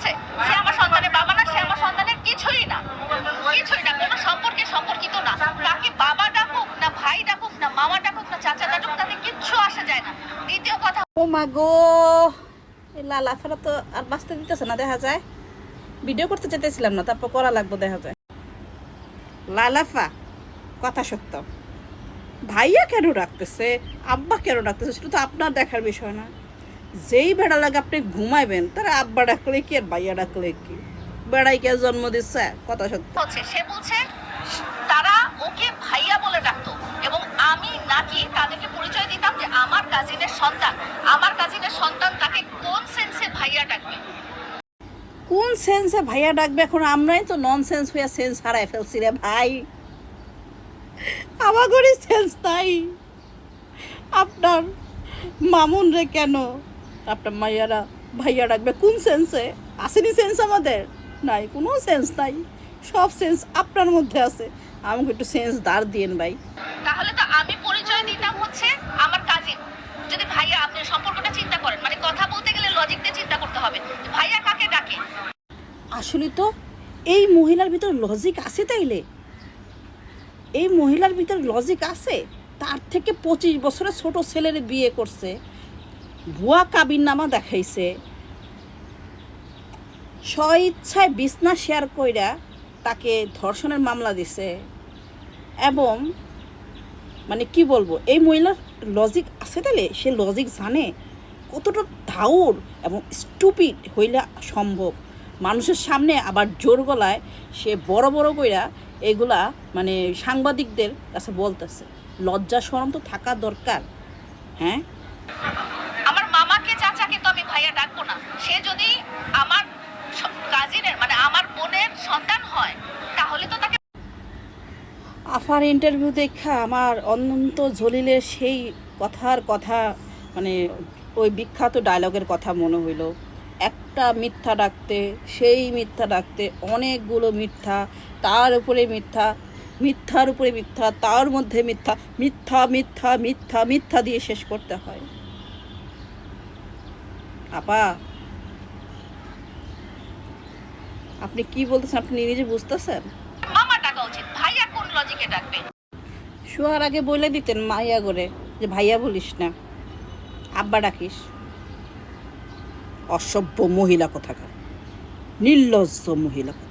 আছে। সে আমার সন্তানের বাবা না, সে আমার সন্তানের কিছুই না। কিছুই না, কোনো সম্পর্কে সম্পর্কিত না। তাকে বাবা ডাকুক না ভাই ডাকুক না মামা ডাকুক না চাচা ডাকুক, তাতে কিচ্ছু আসা যায় না। দ্বিতীয় কথা ও মা গো লালা ফেরা তো আর বাঁচতে দিতেছে না, দেখা যায়। ভিডিও করতে যেতেছিলাম না, তারপর করা লাগবে, দেখা যায়। লালাফা, কথা সত্য। ভাইয়া কেন রাখতেছে আব্বা কেন রাখতেছে সেটা তো আপনার দেখার বিষয় না। যেই বেড়া লাগে আপনি ঘুমাইবেন তারা আব্বা ডাকলে কি আর ভাইয়া ডাকলে কি? বেড়াই কে জন্ম দিচ্ছে কথা সত্য। হচ্ছে সে বলছে তারা ওকে ভাইয়া বলে ডাকতো এবং আমি নাকি তাদেরকে পরিচয় দিতাম যে আমার কাজিনের সন্তান। আমার কাজিনের সন্তান তাকে কোন সেন্সে ভাইয়া ডাকবে? কোন সেন্সে ভাইয়া ডাকবে? এখন আমরাই তো নন সেন্স হইয়া সেন্স হারাই ফেলছি রে ভাই। আমাগরই সেন্স নাই। আপনার মামুন রে কেন? আপনার মাইয়ারা ভাইয়া ডাকবে কোন সেন্সে আসেনি সেন্স আমাদের? নাই কোনো সেন্স নাই। সব সেন্স আপনার মধ্যে আছে। আমাকে একটু সেন্স দাঁড় দিয়েন ভাই। তাহলে তো আমি পরিচয় দিতাম হচ্ছে আমার কাজিন যদি ভাইয়া আপনি সম্পর্কটা চিন্তা করেন মানে কথা বলতে গেলে লজিক দিয়ে চিন্তা করতে হবে। ভাইয়া কাকে ডাকে? আসলে তো এই মহিলার ভিতর লজিক আছে তাইলে? এই মহিলার ভিতর লজিক আছে? তার থেকে পঁচিশ বছরের ছোট ছেলের বিয়ে করছে। ভুয়া কাবির নামা দেখাইছে। স্ব ইচ্ছায় বিছনা শেয়ার কইরা তাকে ধর্ষণের মামলা দিছে এবং মানে কি বলব, এই মহিলার লজিক আছে তাহলে সে লজিক জানে কতটা ধাউর এবং স্টুপিড হইলে সম্ভব। মানুষের সামনে আবার জোর গলায় সে বড় বড় কইরা এগুলা মানে সাংবাদিকদের কাছে বলতেছে। লজ্জা শরম তো থাকা দরকার হ্যাঁ? তো আমি ভাইয়া ডাকবো না। সে যদি আমার কাজিনের মানে আমার বোনের সন্তান হয়, তাহলে তো তাকে আফার ইন্টারভিউ দেখা আমার অনন্ত জলিলের সেই কথার কথা মানে ওই বিখ্যাত ডায়লগের কথা মনে হইল। একটা মিথ্যা ডাকতে, সেই মিথ্যা ডাকতে অনেকগুলো মিথ্যা, তার উপরে মিথ্যা, মিথ্যার উপরে মিথ্যা, তার মধ্যে মিথ্যা মিথ্যা মিথ্যা মিথ্যা মিথ্যা দিয়ে শেষ করতে হয়। আপা। আপনি কি বলতেছেন? আপনি নিজে বুঝতেছেন? মামা ডাকা উচিত। ভাইয়া কোন লজিকে ডাকবে? শোয়ার আগে বলে দিতেন মাইয়া করে যে ভাইয়া বলিস না আব্বা ডাকিস। অসভ্য মহিলা কোথাকার নির্লজ্জ মহিলা কোথাকার।